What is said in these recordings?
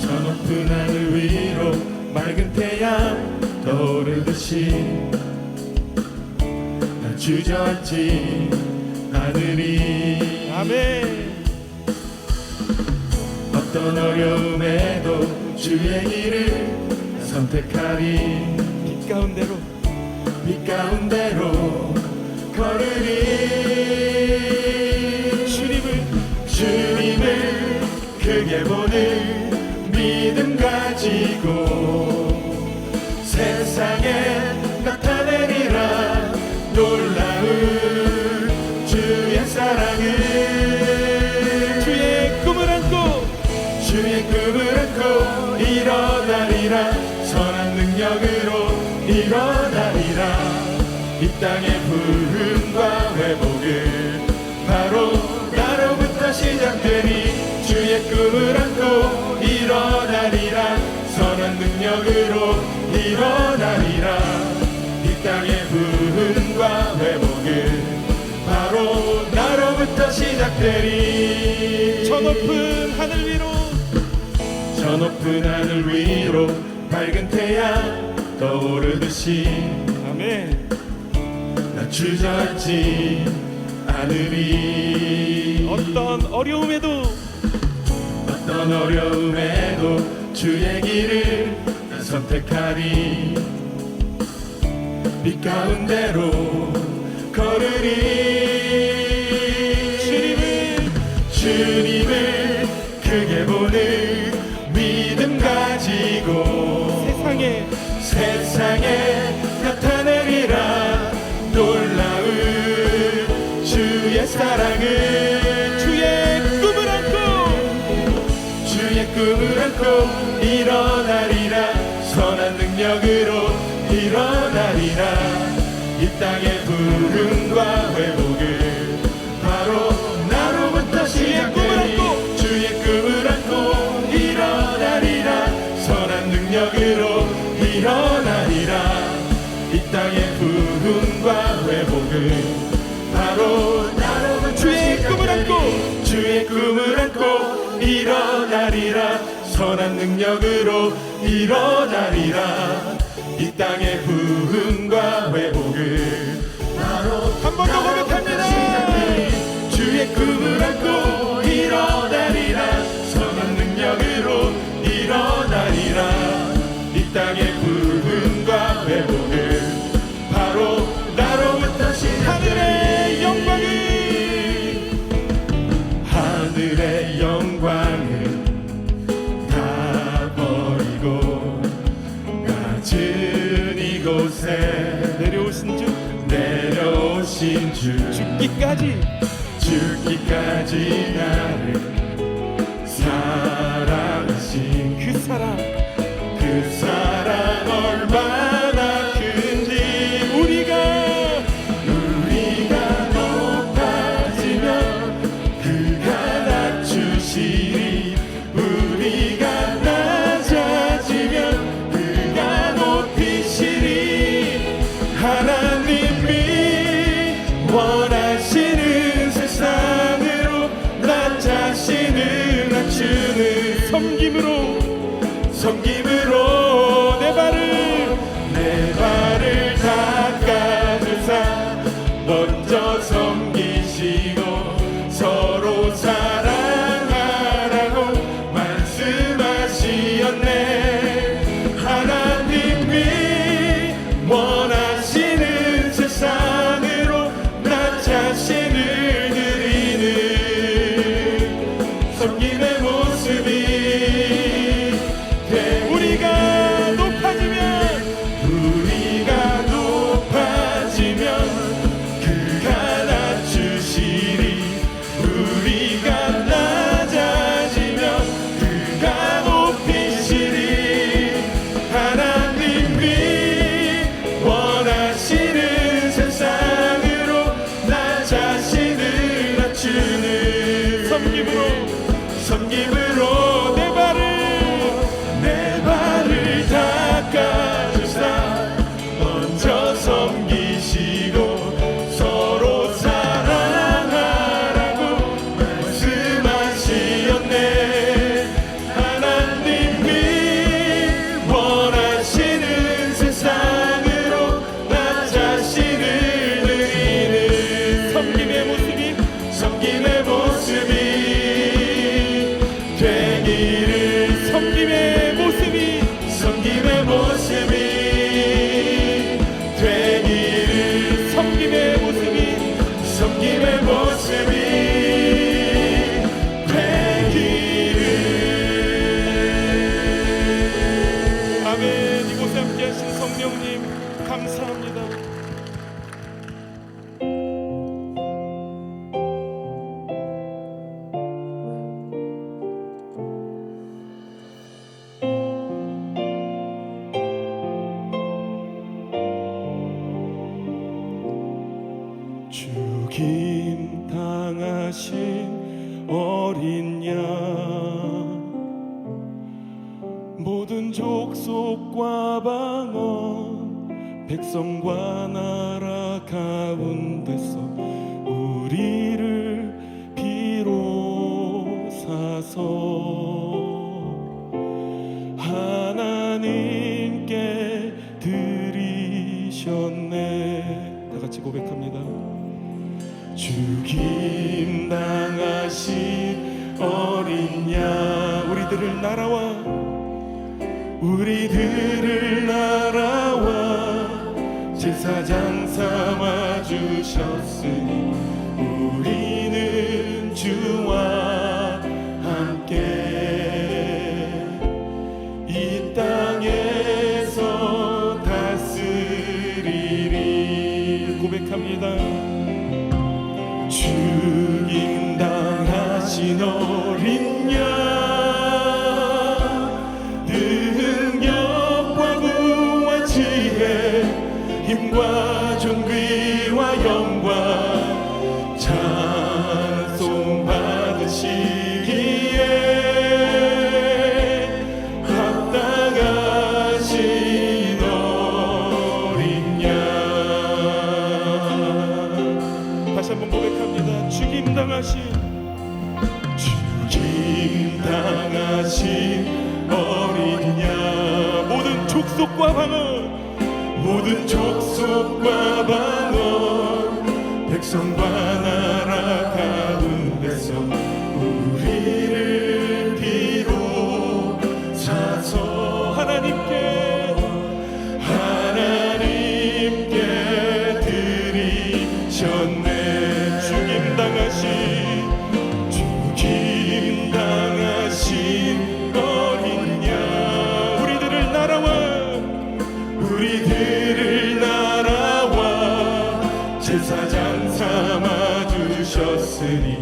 저 높은 하늘 위로 맑은 태양 떠오르듯이 나 주저앉지 않으리 아멘. 어떤 어려움에도 주의 길을 선택하리. 빛 가운데로. 빛 가운데 꿈을 안고 일어나리라. 선한 능력으로 일어나리라. 이 땅의 부흥과 회복을 바로 나로부터 시작되니 주의 꿈을 안고 일어나리라. 선한 능력으로 일어나리라. 이 땅의 부흥과 회복을 바로 나로부터 시작되니 저 높은 저 높은 하늘 위로 밝은 태양 떠오르듯이 아멘. 나 주저앉지 않으리. 어떤 어려움에도 어떤 어려움에도 주의 길을 난 선택하리. 빛 가운데로 걸으리. 주님을. 주님을 크게 보 세상에 선한 능력으로 일어나리라. 이 땅의 부 사랑 그 사랑 얼마나 큰지 우리가 우리가 높아지면 그가 낮추시리. 우리가 낮아지면 그가 높이시리. 하나님이 원하 섬김을 섬김을 바친 어린 양. 모든 족속과 방언 백성과 나라 가운데서 우리 나라와. 우리들을 날아와. 제사장 삼아 주셨으니 우리는 주와 함께 이 땅에서 다스리리. 고백합니다. 주님 당하신 어린 well. 바벨론 백성과 seni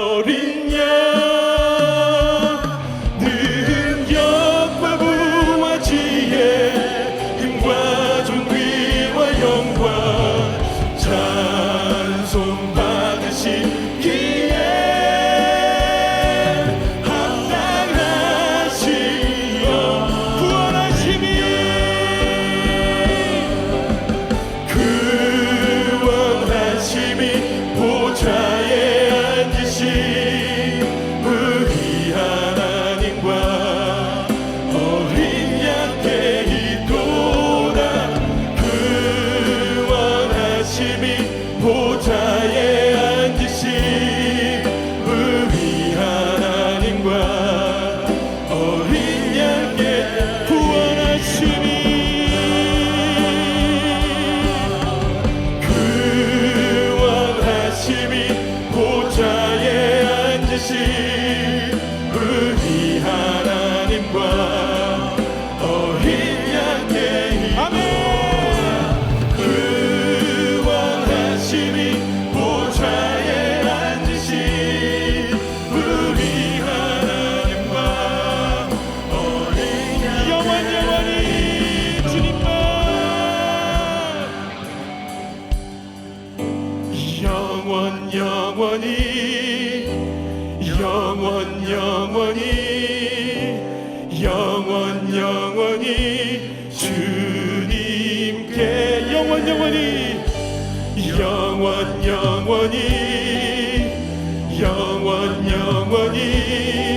어린 양 영원 영원히 영원 영원히 영원 영원히 주님께 영원 영원히 영원 영원히 영원 영원히.